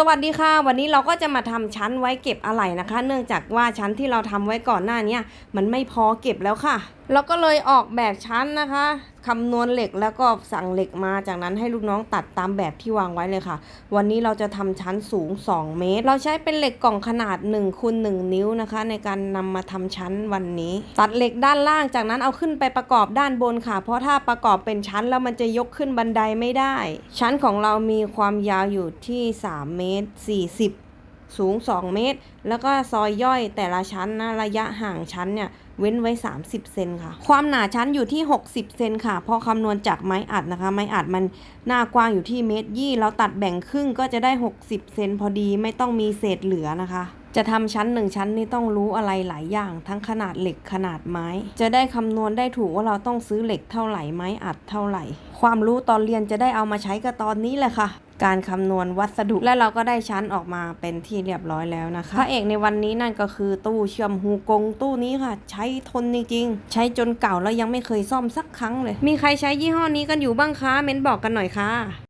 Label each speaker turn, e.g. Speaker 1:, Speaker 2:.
Speaker 1: สวัสดีค่ะ วันนี้เราก็จะมาทำชั้นไว้เก็บอะไหล่นะคะ เนื่องจากว่าชั้นที่เราทำไว้ก่อนหน้านี้มันไม่พอเก็บแล้วค่ะ เราก็เลยออกแบบชั้นนะคะคำนวณเหล็กแล้วก็สั่งเหล็กมาจากนั้นให้ลูกน้องตัดตามแบบที่วางไว้เลยค่ะ วันนี้เราจะทำชั้นสูง 2 เมตร เราใช้เป็นเหล็กกล่องขนาด1คูณ1นิ้วนะคะ ในการนำมาทำชั้นวันนี้ ตัดเหล็กด้านล่างจากนั้นเอาขึ้นไปประกอบด้านบนค่ะ เพราะถ้าประกอบเป็นชั้นแล้วมันจะยกขึ้นบันไดไม่ได้ ชั้นของเรามีความยาวอยู่ที่ 3 เมตร 40 สูง 2 เมตร แล้วก็ซอยย่อยแต่ละชั้นนะระยะห่างชั้นเนี่ยเว้นไว้ 30 เซนค่ะ ความหนาชั้นอยู่ที่ 60 เซนค่ะเพราะคำนวณจากไม้อัดนะคะ ไม้อัดมันหน้ากว้างอยู่ที่เมตรยี่เราตัดแบ่งครึ่งก็จะได้ 60 เซนพอดีไม่ต้องมีเศษเหลือนะคะ จะทำชั้นหนึ่งชั้นนี่ต้องรู้อะไรหลายอย่าง ทั้งขนาดเหล็กขนาดไม้ จะได้คำนวณได้ถูกว่าเราต้องซื้อเหล็กเท่าไหร่ไม้อัดเท่าไหร่ ความรู้ตอนเรียนจะได้เอามาใช้กับตอนนี้แหละค่ะ การคำนวณวัสดุและเราก็ได้ชั้นออกมาเป็นที่เรียบร้อยแล้วนะคะพระเอกในวันนี้นั่นก็คือตู้เชื่อมฮูกงตู้นี้ค่ะ ใช้ทนจริงๆใช้จนเก่าแล้วยังไม่เคยซ่อมสักครั้งเลย มีใครใช้ยี่ห้อนี้กันอยู่บ้างคะเม้นบอกกันหน่อยค่ะ